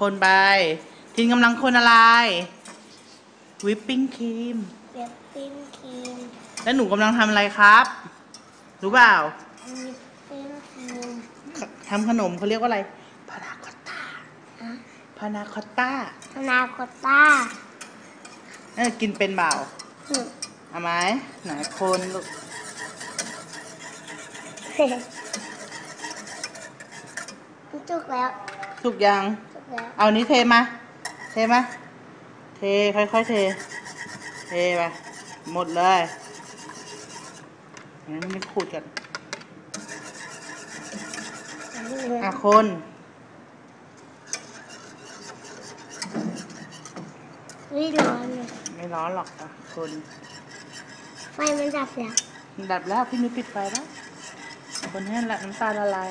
คนไป ทินกำลังคนอะไร วิปปิ้งครีมเปียกปิ้งครีม แล้วหนูกำลังทำอะไรครับ รู้เปล่า วิปปิ้งครีมทำขนมเขาเรียกว่าอะไรพานาคอตต้าฮะพานาคอตต้าพานาโคตต้าเออกินเป็นเปล่าหึเอาไหมไหนคนลูกมันจุกแล้ว สุกยังจุก แล้วเอานี้เทมา เทมา เทค่อยๆเท เทไปหมดเลยงั้นไม่ขูดกันอันนี้เลยอะคนไม่ร้อนเลยไม่ร้อนหรอกอะคนไฟมันดับแล้ว ดับแล้วพี่นุ้ยปิดไฟแล้ว คนให้ละน้ำตาลละลาย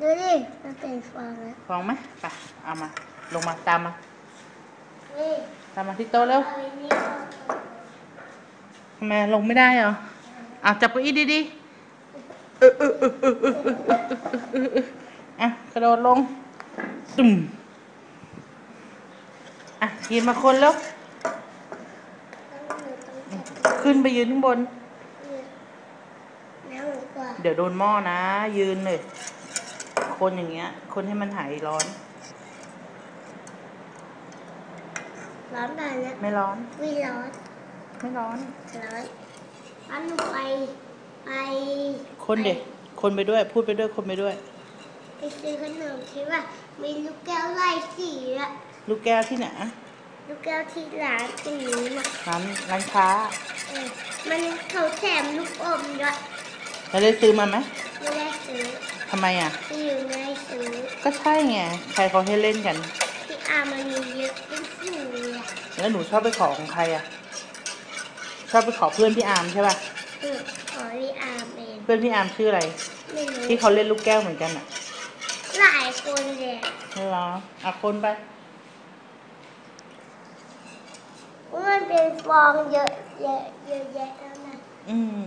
ดูดิมันเป็นฟองแล้วฟองไหมไปเอามา ลงมาตามมานี่ตามมาที่โต๊ะเร็วเอาอันนี้ออกทำไมลงไม่ได้เหรออะจับเก้าอี้ดีๆเออเออเออเออเออเออเออเออเอออะกระโดดลงตุ่มอะยืนมาคนแล้วขึ้นไปยืนข้างบนน้ำหมูกว่า เดี๋ยวโดนหม้อนะ ยืนเลยคนอย่างเงี้ย คนให้มันหายร้อน ร้อนแบบนี้ไม่ร้อน ไม่ร้อนไม่ร้อน ร้อนร้อนหนูไปไปคนเด็กคนไปด้วย พูดไปด้วยคนไปด้วย ไปซื้อขนมที่ว่ามีลูกแก้วไล่สีอะลูกแก้วที่ไหนลูกแก้วที่ร้านตรงนี้นะร้านร้านค้าเออมันเขาแถมลูกอมด้วย แล้วได้ซื้อมาไหมไม่ได้ซื้อทำไมอะที่อยู่ไม่ได้ซื้อก็ใช่ไงใครเขาให้เล่นกัน ที่อามันมีเยอะเป็นสิวเลยอะแล้วหนูชอบไปขอของใครอะ ชอบไปขอเพื่อนพี่อาร์มใช่ป่ะเออขอที่อาร์มเองเพื่อนพี่อาร์มชื่ออะไร ไม่รู้ที่เขาเล่นลูกแก้วเหมือนกันอะหลายคนเลยไม่หรออะคนไป มันเป็นฟองเยอะเยอะเยอะแยะแล้วนะอืม